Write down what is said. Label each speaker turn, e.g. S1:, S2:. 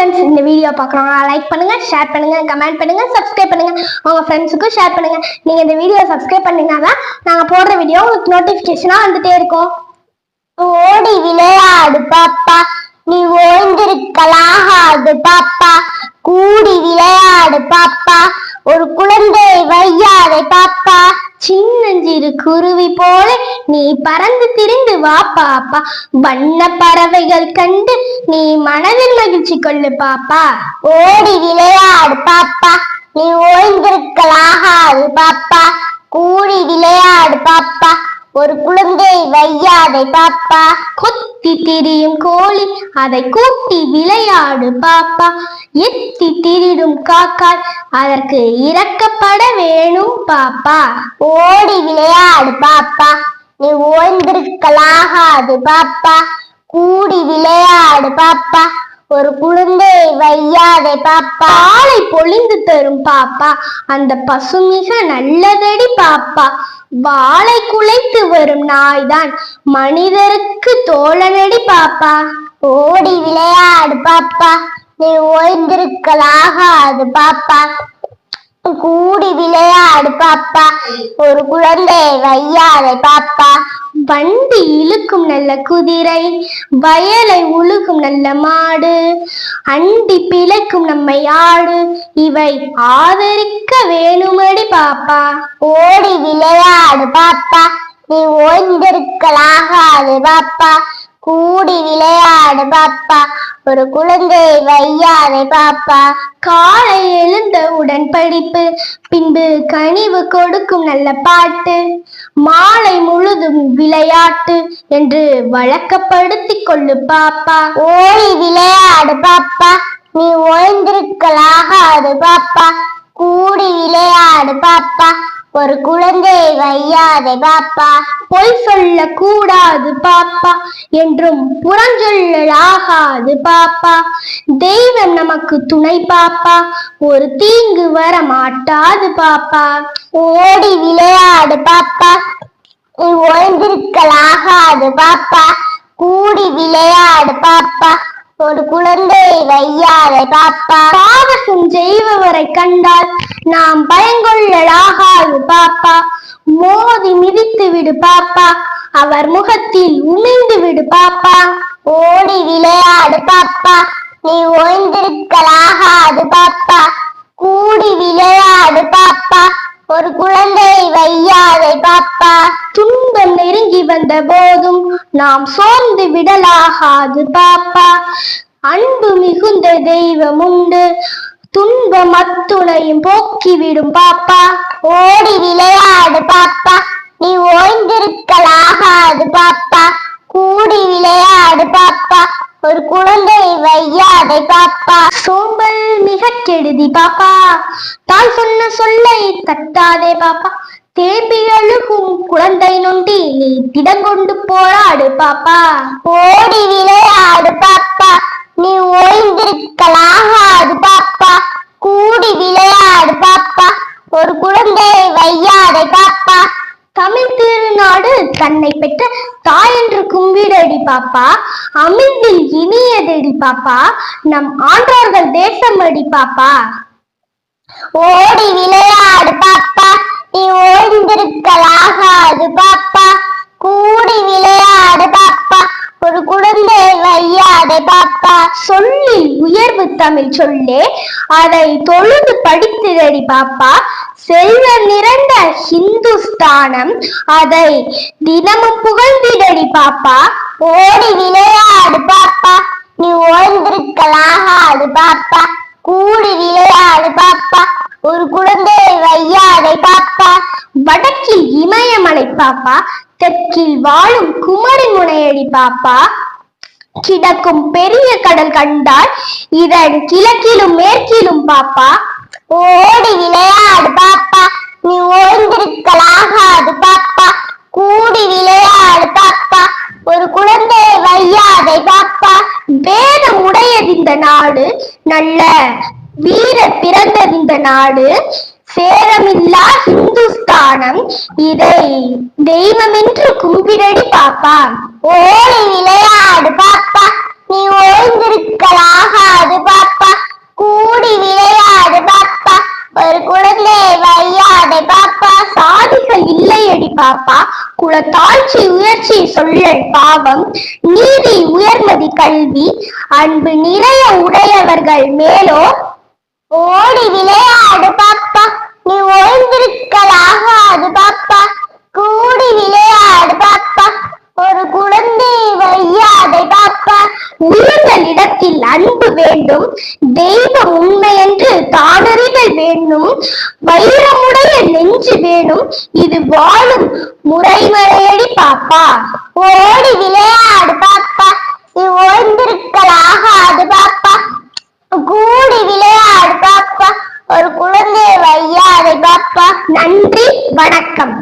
S1: Friends இந்த video பார்க்குறவங்க like பண்ணுங்க ஷேர் பண்ணுங்க கமெண்ட் பண்ணுங்க சப்ஸ்கிரைப் பண்ணுங்க. உங்க ஃப்ரெண்ட்ஸுக்கும் ஷேர் பண்ணுங்க. நீங்க இந்த வீடியோ சப்ஸ்கிரைப் பண்ணீங்கன்னா நாங்க போடுற வீடியோ உங்களுக்கு நோட்டிபிகேஷனா வந்துட்டே இருக்கும்.
S2: ஓடி விளையாடு பாப்பா. நீ ஓய்ந்திருக்கலாகாது பாப்பா. கூடி விளையாடு பாப்பா. ஒரு குழந்தை வையாதே பாப்பா.
S1: சின்னஞ்சிறு குருவி போல நீ பறந்து திரிந்து வா பாப்பா. வண்ண பறவைகள் கண்டு நீ மனதில் மகிழ்ச்சி கொள்ளு பாப்பா.
S2: ஓடி விளையாடு பாப்பா. நீ ஓய்ந்திருக்கலாகாது பாப்பா. கூடி விளையாடு பாப்பா. ஒரு குழந்தை வையாதை பாப்பா.
S1: கொத்தி திரியும் கோழி அதை கூட்டி விளையாடு பாப்பா. எத்தி திரிடும் காக்காய் அதற்கு இறக்கப்பட வேணும் பாப்பா.
S2: ஓடி விளையாடு பாப்பா. நீ ஓய்ந்திருக்கலாகாது பாப்பா. கூடி விளையாடு பாப்பா. ஒரு குழந்தை வையாதே பாப்பா.
S1: ஆளை பொழிந்து தரும் பாப்பா. அந்த பசு மிக நல்லதடி பாப்பா. வாளை குலைத்து வரும் நாய்தான் மனிதருக்கு தோழனடி பாப்பா.
S2: ஓடி விளையாடு பாப்பா. நீ ஓய்ந்திருக்கலாகாது பாப்பா. கூடி விளையாடு பாப்பா. ஒரு குழந்தை வையாதை பாப்பா.
S1: வண்டி இழுக்கும் நல்ல குதிரை வயலை உழுகும் நல்ல மாடு அண்டி பிழைக்கும் நம்மை ஆடு. இவை ஆதரிக்க வேணுமடி பாப்பா.
S2: ஓடி விளையாடு பாப்பா. நீ ஓய்ந்திருக்கலாகாது பாப்பா. கூடி விளையாடு பாப்பா. ஒரு குழந்தை வையாதே பாப்பா.
S1: காலை எழுந்தவுடன் படிப்பு. பின்பு கனிவு கொடுக்கும் நல்ல பாட்டு. மாலை முழுதும் விளையாட்டு என்று வழக்கப்படுத்தி கொள்ளு பாப்பா.
S2: ஓடி விளையாடு பாப்பா. நீ ஓய்ந்திருக்கலாகாது பாப்பா. கூடி விளையாடு பாப்பா. ஒரு குழந்தை வையாதே பாப்பா.
S1: பொய் சொல்ல கூடாது பாப்பா. என்றும் புறஞ்சொல்லலாகாது பாப்பா. தெய்வம் நமக்கு துணை பாப்பா. ஒரு தீங்கு வர மாட்டாது பாப்பா.
S2: ஓடி விளையாடு பாப்பா. நீ ஓய்ந்திருக்கலாகாது பாப்பா. கூடி விளையாடு பாப்பா. ஒரு குழந்தை வையாதே பாப்பா.
S1: பாவசம் செய்பவரை கண்டால் நாம் பயங்கொள்ளலாகாது பாப்பா மோதி மிதித்து விடு பாப்பா. அவர் முகத்தில் உமிழ்ந்து விடு பாப்பா.
S2: ஓடி விளையாடு பாப்பா. நீ ஓய்ந்திருக்கலாகாது பாப்பா. கூடி விளையாடு பாப்பா. ஒரு குழந்தை வையாதை பாப்பா.
S1: துன்பம் நெருங்கி வந்த போதும் நாம் சோர்ந்து விடலாகாது பாப்பா. அன்பு மிகுந்த தெய்வம் உண்டு. துன்பம் அத்துணையும் போக்கிவிடும் பாப்பா.
S2: ஓடி விளையாடு பாப்பா. நீ ஓய்ந்திருக்கலாகாது பாப்பா. கூடி விளையாடு பாப்பா. ஒரு குழந்தை வையாதே பாப்பா.
S1: சோம்பல் மிக கெடுதி பாப்பா. தாய் சொன்ன சொல்லை தட்டாதே பாப்பா. தேம்பி அழுகும் குழந்தை நொண்டி நீ திடங்கொண்டு போராடு பாப்பா.
S2: ஓடி விளை பாப்பா நீ ஓய்ந்திருக்கலாகாது பாப்பா கூடி விளையாடு பாப்பா ஒரு குழந்தை வையாதே பாப்பா
S1: தமிழ் திருநாடு தன்னை பெற்ற தாய் என்று கும்பிடடி பாப்பா. அமிழ்தில் இனியதடி பாப்பா. நம் ஆன்றோர்கள் தேசம் அடி பாப்பா.
S2: ஓடி விளையாடு பாப்பா. நீ ஓய்ந்திருக்கலாகாது பாப்பா. கூடி விளையாடு பாப்பா. ஒரு குழந்தை வையாதே பாப்பா.
S1: சொல்லில் உயர்வு தமிழ் சொல்லே. அதை தொழுது படித்திரடி பாப்பா. செல்வ நிறைந்த ஹிந்துஸ்தானம். அதை தினமும் புகழ்ந்திடடி பாப்பா.
S2: ஓடி விளையாடு பாப்பா. நீ ஓய்ந்திருக்கலாகாது பாப்பா. கூடி விளையாடு பாப்பா. ஒரு குழந்தை வையாடை பாப்பா.
S1: வடக்கில் இமயமலை பாப்பா. தெற்கில் வாழும் குமரி முனையடி பாப்பா. கிடக்கும் பெரிய கடல் கண்டால் இதன் கிழக்கிலும் மேற்கிலும் பாப்பா.
S2: ஓடி விளையாடு பாப்பா. நீ ஓய்ந்திருக்கலாகாது பாப்பா. கூடி விளையாடு பாப்பா. ஒரு குழந்தையை வையாதை பாப்பா.
S1: வேதம் உடையது இந்த நாடு. நல்ல வீர பிறந்தது இந்த நாடு. பேரமில்லா இந்துஸ்தானம். இதை தெய்வம் என்று கும்பிடடி பாப்பா.
S2: ஓடி விளையாடு பாப்பா. நீ ஓய்ந்திருக்கலாகாது பாப்பா. கூடி விளையாடு பாப்பா. ஒரு குழந்தை வையாதே பாப்பா.
S1: சாதிகள் இல்லையடி பாப்பா. குலத்தாழ்ச்சி உயர்ச்சி சொல்லல் பாவம். நீதி உயர்மதி கல்வி. அன்பு நிறைய உடையவர்கள் மேலோ.
S2: ஓடி விளையாடு பாப்பா. நீ ஓய்ந்திருக்கலாகாது பாப்பா. கூடி விளையாடு பாப்பா. ஒரு குழந்தை வையாதை பாப்பா.
S1: உயிர்களிடத்தில் அன்பு வேண்டும். தெய்வம் உண்மை என்று தானறிதல் வேண்டும். வைரமுடைய நெஞ்சு வேணும். இது வாழும் முறைமறையடி பாப்பா.
S2: ஓடி விளையாடு பாப்பா. நீ ஓய்ந்திருக்கலாகாது அது பாப்பா. கூ குழந்தை வையாதே பாப்பா
S1: நன்றி வணக்கம்.